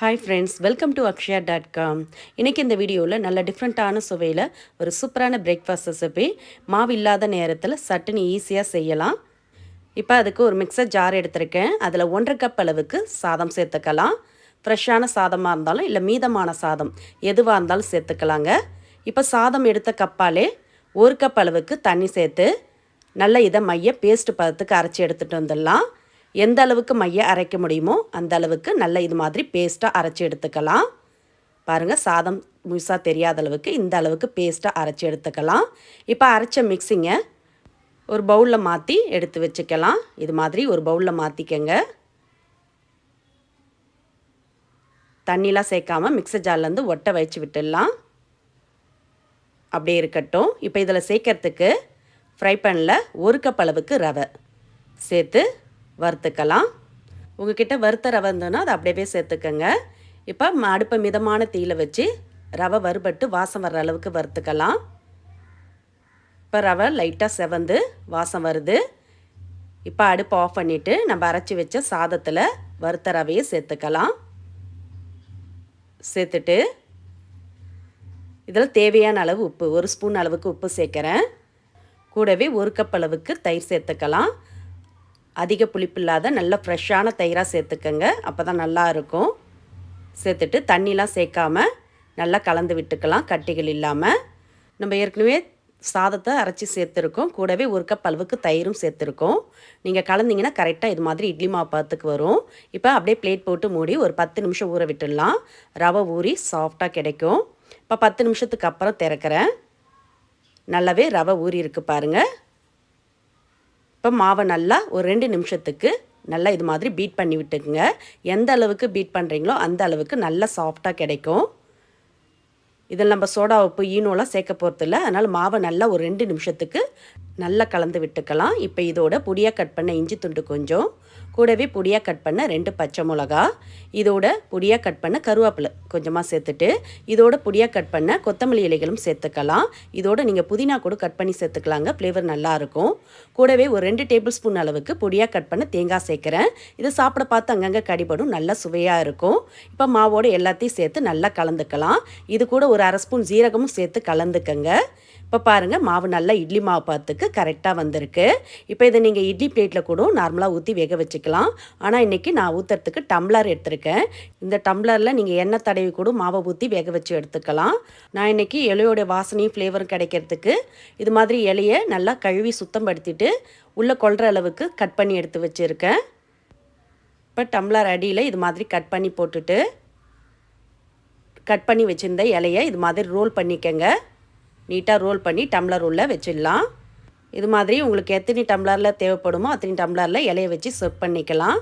Hi friends welcome to Akshaya dot com இன்றைக்கி இந்த வீடியோவில் நல்ல டிஃப்ரெண்ட்டான சுவையில் ஒரு சூப்பரான பிரேக்ஃபாஸ்ட் ரெசிபி மாவு இல்லாத நேரத்தில் சட்டுன்னு ஈஸியாக செய்யலாம். இப்போ அதுக்கு ஒரு மிக்சர் ஜார் எடுத்திருக்கேன். அதில் ஒன்றரை கப் அளவுக்கு சாதம் சேர்த்துக்கலாம். ஃப்ரெஷ்ஷான சாதமாக இருந்தாலும் இல்லை மீதமான சாதம் எதுவாக இருந்தாலும் சேர்த்துக்கலாங்க. இப்போ சாதம் எடுத்த கப்பாலே ஒரு கப் அளவுக்கு தண்ணி சேர்த்து நல்ல இதை மைய பேஸ்ட் பதத்துக்கு அரைச்சி எடுத்துகிட்டு வந்துடலாம். எந்த அளவுக்கு மைய அரைக்க முடியுமோ அந்த அளவுக்கு நல்ல இது மாதிரி பேஸ்ட்டாக அரைச்சி எடுத்துக்கலாம். பாருங்கள் சாதம் முழுசாக தெரியாத அளவுக்கு இந்த அளவுக்கு பேஸ்ட்டாக அரைச்சி எடுத்துக்கலாம். இப்போ அரைச்ச மிக்சிங்கை ஒரு பவுலில் மாற்றி எடுத்து வச்சுக்கலாம். இது மாதிரி ஒரு பவுலில் மாற்றிக்கங்க தண்ணிலாம் சேர்க்காம மிக்சர் ஜார்லேருந்து ஒட்டை வச்சு விட்டுடலாம். அப்படியே இருக்கட்டும். இப்போ இதில் சேர்க்கறதுக்கு ஃப்ரை பேனில் ஒரு கப் அளவுக்கு ரவை சேர்த்து வறுத்துக்கலாம். உங்ககிட்ட வறுத்த ரவை இருந்ததுன்னா அதை அப்படியே சேர்த்துக்கோங்க. இப்போ அடுப்பை மிதமான தீயில் வச்சு ரவை வறுபட்டு வாசம் வர்ற அளவுக்கு வறுத்துக்கலாம். இப்போ ரவை லைட்டாக செவந்து வாசம் வருது. இப்போ அடுப்பை ஆஃப் பண்ணிவிட்டு நம்ம அரைச்சி வச்ச சாதத்தில் வறுத்த ரவையை சேர்த்துக்கலாம். சேர்த்துட்டு இதில் தேவையான அளவு உப்பு ஒரு ஸ்பூன் அளவுக்கு உப்பு சேர்க்குறேன். கூடவே ஒரு கப் அளவுக்கு தயிர் சேர்த்துக்கலாம். அதிக புளிப்பு இல்லாத நல்ல ஃப்ரெஷ்ஷான தயிராக சேர்த்துக்கங்க. அப்போ தான் நல்லா இருக்கும். சேர்த்துட்டு தண்ணிலாம் சேர்க்காம நல்லா கலந்து விட்டுக்கலாம் கட்டிகள் இல்லாமல் நம்ம ஏற்கனவே சாதத்தை அரைச்சி சேர்த்துருக்கோம். கூடவே ஒரு கப் அளவுக்கு தயிரும் சேர்த்துருக்கோம். நீங்கள் கலந்தீங்கன்னா கரெக்டாக இது மாதிரி இட்லி மாவு வரும். இப்போ அப்படியே பிளேட் போட்டு மூடி ஒரு பத்து நிமிஷம் ஊற விட்டுடலாம். ரவை ஊறி சாஃப்டாக கிடைக்கும். இப்போ பத்து நிமிஷத்துக்கு அப்புறம் திறக்கிறேன். நல்லாவே ரவை ஊறி இருக்கு பாருங்கள் இப்போ மாவை நல்லா ஒரு ரெண்டு நிமிஷத்துக்கு நல்லா இது மாதிரி பீட் பண்ணி விட்டுக்குங்க. எந்த அளவுக்கு பீட் பண்ணுறீங்களோ அந்த அளவுக்கு நல்லா சாஃப்டாக கிடைக்கும். இதில் நம்ம சோடா உப்பு ஈனோலாம் சேர்க்க போகிறதில்ல அதனால் மாவை நல்லா ஒரு ரெண்டு நிமிஷத்துக்கு நல்லா கலந்து விட்டுக்கலாம். இப்போ இதோட பொடியாக கட் பண்ண இஞ்சி துண்டு கொஞ்சம். கூடவே பொடியாக கட் பண்ண ரெண்டு பச்சை மிளகா இதோட பொடியாக கட் பண்ண கருவேப்பிலை கொஞ்சமாக சேர்த்துட்டு இதோட பொடியாக கட் பண்ண கொத்தமல்லி இலைகளும் சேர்த்துக்கலாம். இதோட நீங்கள் புதினா கூட கட் பண்ணி சேர்த்துக்கலாங்க ஃப்ளேவர் நல்லாயிருக்கும் கூடவே ஒரு ரெண்டு டேபிள் ஸ்பூன் அளவுக்கு பொடியாக கட் பண்ண தேங்காய் சேர்க்குறேன். இது சாப்பிட பார்த்து அங்கங்கே கடிபடும் நல்லா சுவையாக இருக்கும். இப்போ மாவோட எல்லாத்தையும் சேர்த்து நல்லா கலந்துக்கலாம். இது கூட ஒரு அரை ஸ்பூன் ஜீரகமும் சேர்த்து கலந்துக்கங்க. இப்போ பாருங்கள் மாவு நல்லா இட்லி மாவு பார்த்துக்கு கரெக்டாக வந்திருக்கு. இப்போ இதை நீங்கள் இட்லி பிளேட்டில் கூட நார்மலாக ஊற்றி வேக வச்சுக்கலாம். ஆனால் இன்றைக்கி நான் ஊற்றுறதுக்கு டம்ளர் எடுத்திருக்கேன். இந்த டம்ளரில் நீங்கள் எண்ணெய் தடவி கூட மாவை ஊற்றி வேக வச்சு எடுத்துக்கலாம். நான் இன்றைக்கி இலையோட வாசனையும் ஃப்ளேவரும் கிடைக்கிறதுக்கு இது மாதிரி இலையை நல்லா கழுவி சுத்தம் படுத்திட்டு உள்ளே கொள்கிற அளவுக்கு கட் பண்ணி எடுத்து வச்சுருக்கேன். இப்போ டம்ளர் அடியில் இது மாதிரி கட் பண்ணி போட்டுட்டு கட் பண்ணி வச்சுருந்த இலையை இது மாதிரி ரோல் பண்ணிக்கங்க. நீட்டாக ரோல் பண்ணி டம்ளர் உள்ளே வச்சிடலாம். இது மாதிரி உங்களுக்கு எத்தனை டம்ளரில் தேவைப்படுமோ அத்தனை டம்ளரில் இலையை வச்சு செட் பண்ணிக்கலாம்.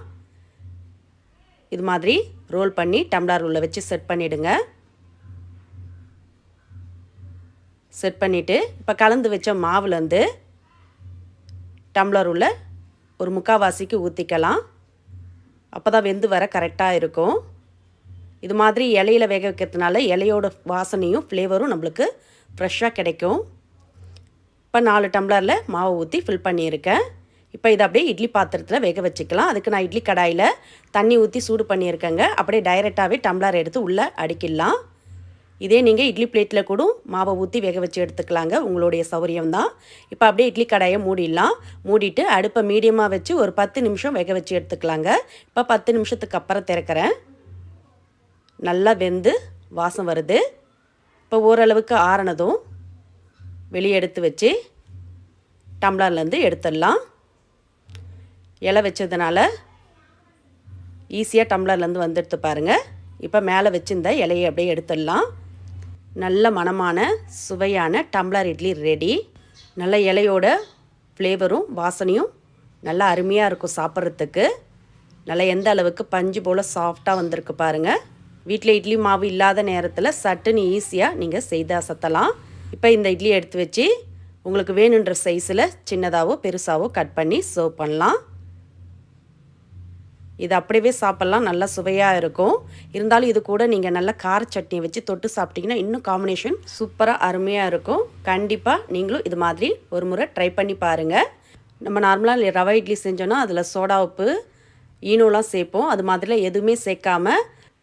இது மாதிரி ரோல் பண்ணி டம்ளர் உள்ளே வச்சு செட் பண்ணிவிடுங்க செட் பண்ணிவிட்டு இப்போ கலந்து வச்ச மாவுலேருந்து டம்ளர் உள்ள ஒரு முக்கால்வாசிக்கு ஊற்றிக்கலாம் அப்போ தான் வெந்து வர கரெக்டாக இருக்கும். இது மாதிரி இலையில் வேக வைக்கிறதுனால இலையோட வாசனையும் ஃப்ளேவரும் நம்மளுக்கு ஃப்ரெஷ்ஷாக கிடைக்கும். இப்போ நாலு டம்ளரில் மாவு ஊற்றி ஃபில் பண்ணியிருக்கேன். இப்போ இதை அப்படியே இட்லி பாத்திரத்தில் வேக வச்சுக்கலாம். அதுக்கு நான் இட்லி கடாயில் தண்ணி ஊற்றி சூடு பண்ணியிருக்கேங்க. அப்படியே டைரெக்டாகவே டம்ளர் எடுத்து உள்ளே அடிக்கிடலாம் இதே நீங்கள் இட்லி பிளேட்டில் கூட மாவை ஊற்றி வேக வச்சு எடுத்துக்கலாங்க. உங்களுடைய சௌரியம் தான் இப்போ அப்படியே இட்லி கடாயை மூடிடலாம். மூடிட்டு அடுப்பை மீடியமாக வச்சு ஒரு பத்து நிமிஷம் வேக வச்சு எடுத்துக்கலாங்க. இப்போ பத்து நிமிஷத்துக்கு அப்புறம் திறக்கிறேன். நல்லா வெந்து வாசம் வருது. இப்போ ஓரளவுக்கு ஆறினதும் வெளியே எடுத்து வச்சு டம்ளர்லேருந்து எடுத்துடலாம். இலை வச்சதுனால ஈஸியாக டம்ளர்லேருந்து வந்துடுத்து பாருங்கள் இப்போ மேலே வச்சுருந்த இலையை அப்படியே எடுத்துடலாம். நல்ல மணமான சுவையான டம்ளர் இட்லி ரெடி. நல்ல இலையோட ஃப்ளேவரும் வாசனையும் நல்லா அருமையாக இருக்கும் சாப்பிட்றதுக்கு. நல்லா எந்த அளவுக்கு பஞ்சு போல் சாஃப்டாக வந்திருக்கு பாருங்கள் வீட்டில் இட்லி மாவு இல்லாத நேரத்தில் சட்டுன்னு ஈஸியாக நீங்கள் செய்தா சத்தலாம் இப்போ இந்த இட்லி எடுத்து வச்சு உங்களுக்கு வேணுன்ற சைஸில் சின்னதாகவோ பெருசாகவோ கட் பண்ணி சர்வ் பண்ணலாம். இது அப்படியே சாப்பிட்லாம். நல்லா சுவையாக இருக்கும். இருந்தாலும் இது கூட நீங்கள் நல்ல கார சட்னி வச்சு தொட்டு சாப்பிட்டீங்கன்னா இன்னும் காம்பினேஷன் சூப்பராக அருமையாக இருக்கும். கண்டிப்பாக நீங்களும் இது மாதிரி ஒரு முறை ட்ரை பண்ணி பாருங்கள் நம்ம நார்மலாக ரவை இட்லி செஞ்சோன்னா அதில் சோடா உப்பு ஈனோலாம் சேர்ப்போம். அது மாதிரிலாம் எதுவுமே சேர்க்காம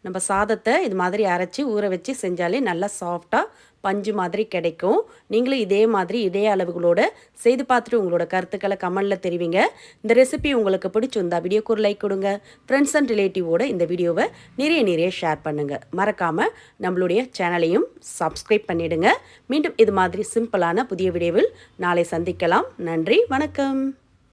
நம்ம சாதத்தை இது மாதிரி அரைச்சி ஊற வச்சு செஞ்சாலே நல்லா சாஃப்டாக பஞ்சு மாதிரி கிடைக்கும். நீங்களும் இதே மாதிரி இதே அளவுகளோட செய்து பார்த்துட்டு உங்களோட கருத்துக்களை கமெண்டில் தெரிவிங்க. இந்த ரெசிபி உங்களுக்கு பிடிச்சிருந்தா வீடியோக்கு ஒரு லைக் கொடுங்க. ஃப்ரெண்ட்ஸ் அண்ட் ரிலேட்டிவோட இந்த வீடியோவை நிறைய நிறைய ஷேர் பண்ணுங்கள் மறக்காமல் நம்மளுடைய சேனலையும் சப்ஸ்கிரைப் பண்ணிவிடுங்க மீண்டும் இது மாதிரி சிம்பிளான புதிய வீடியோவில் நாளை சந்திக்கலாம். நன்றி வணக்கம்.